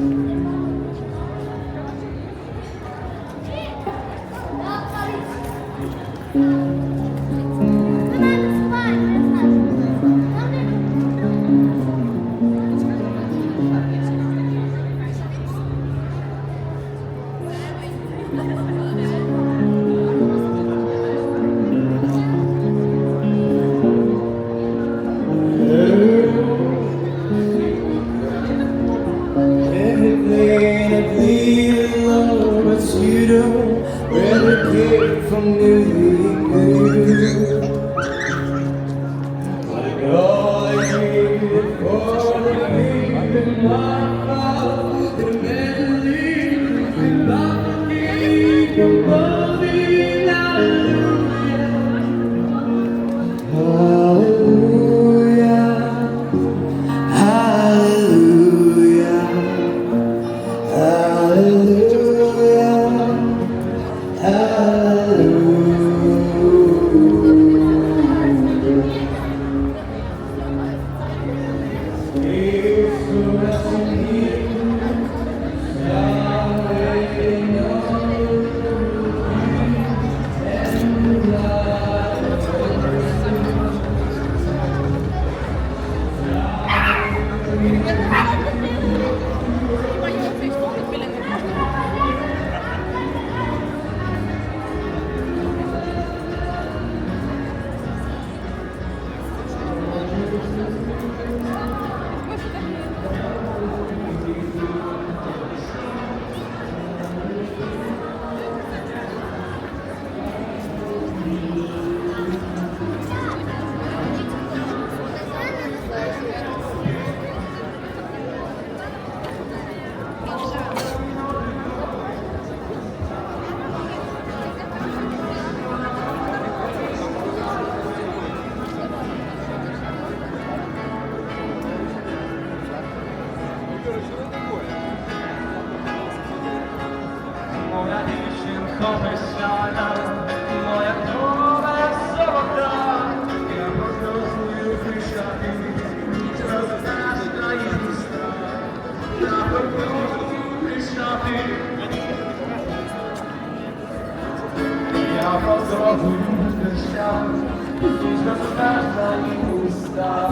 Yes. Моя дівчинко моя крова золота, я продовжую кричати, розростає міста, я продовжую кричати. Я продовжую кричати, розростає міста.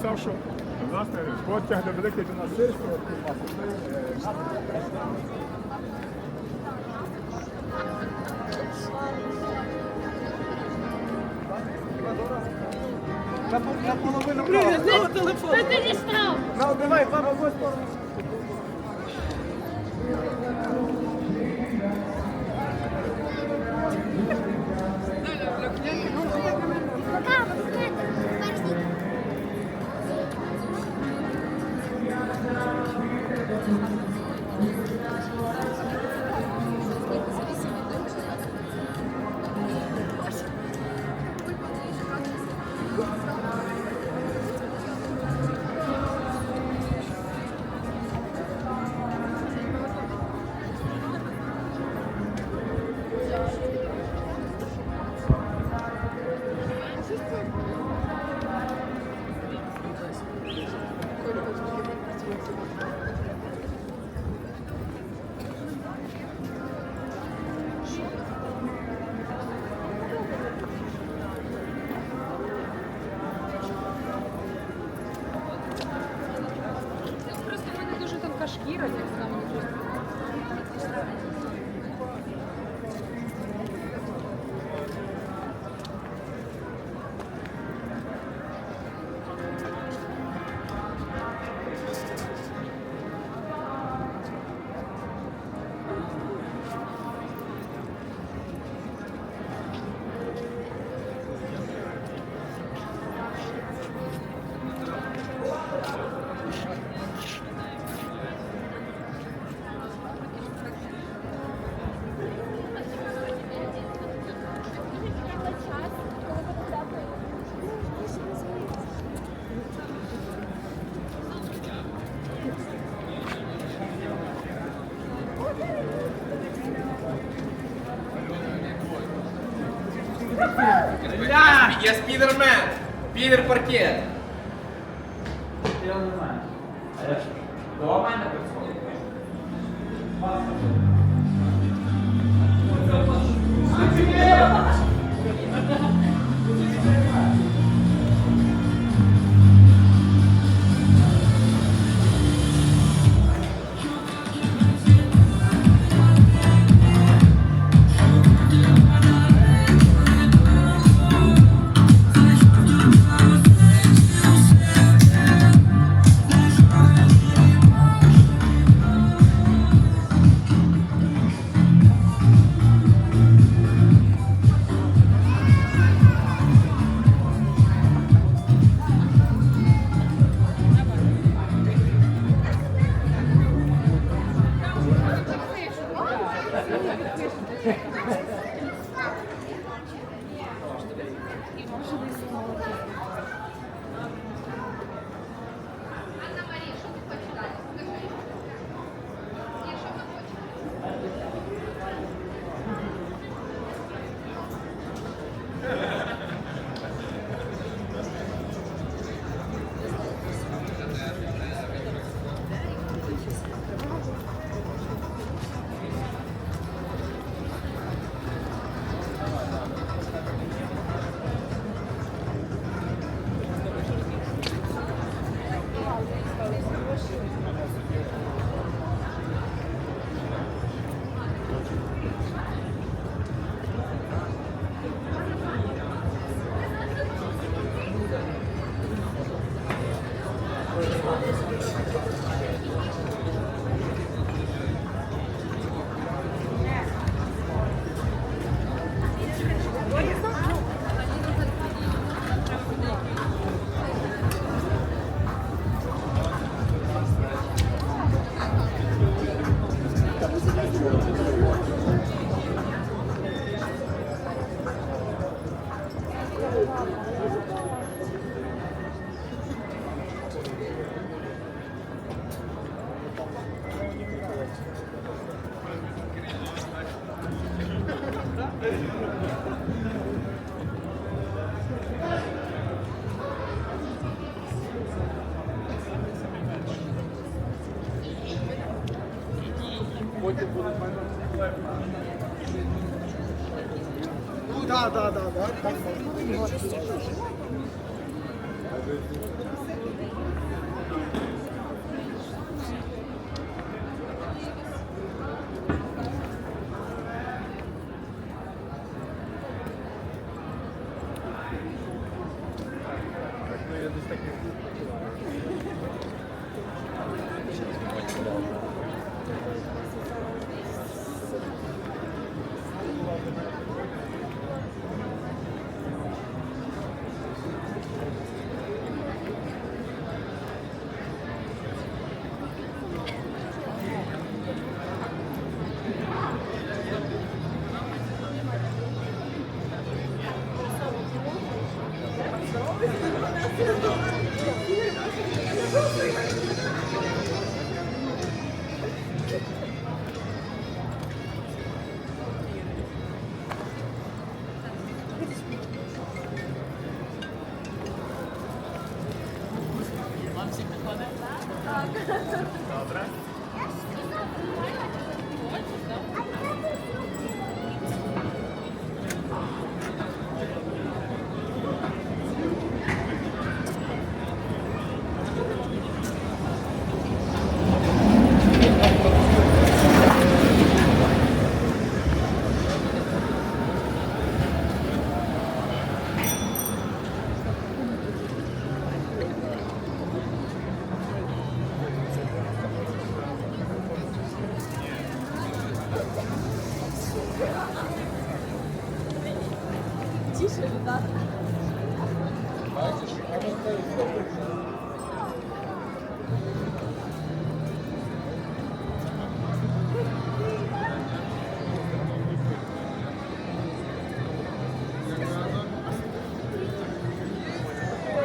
Писав, що власне потяг до великої насильства Це ти дістав? Просто я спідермен! Підер паркет! Бачиш, да. ми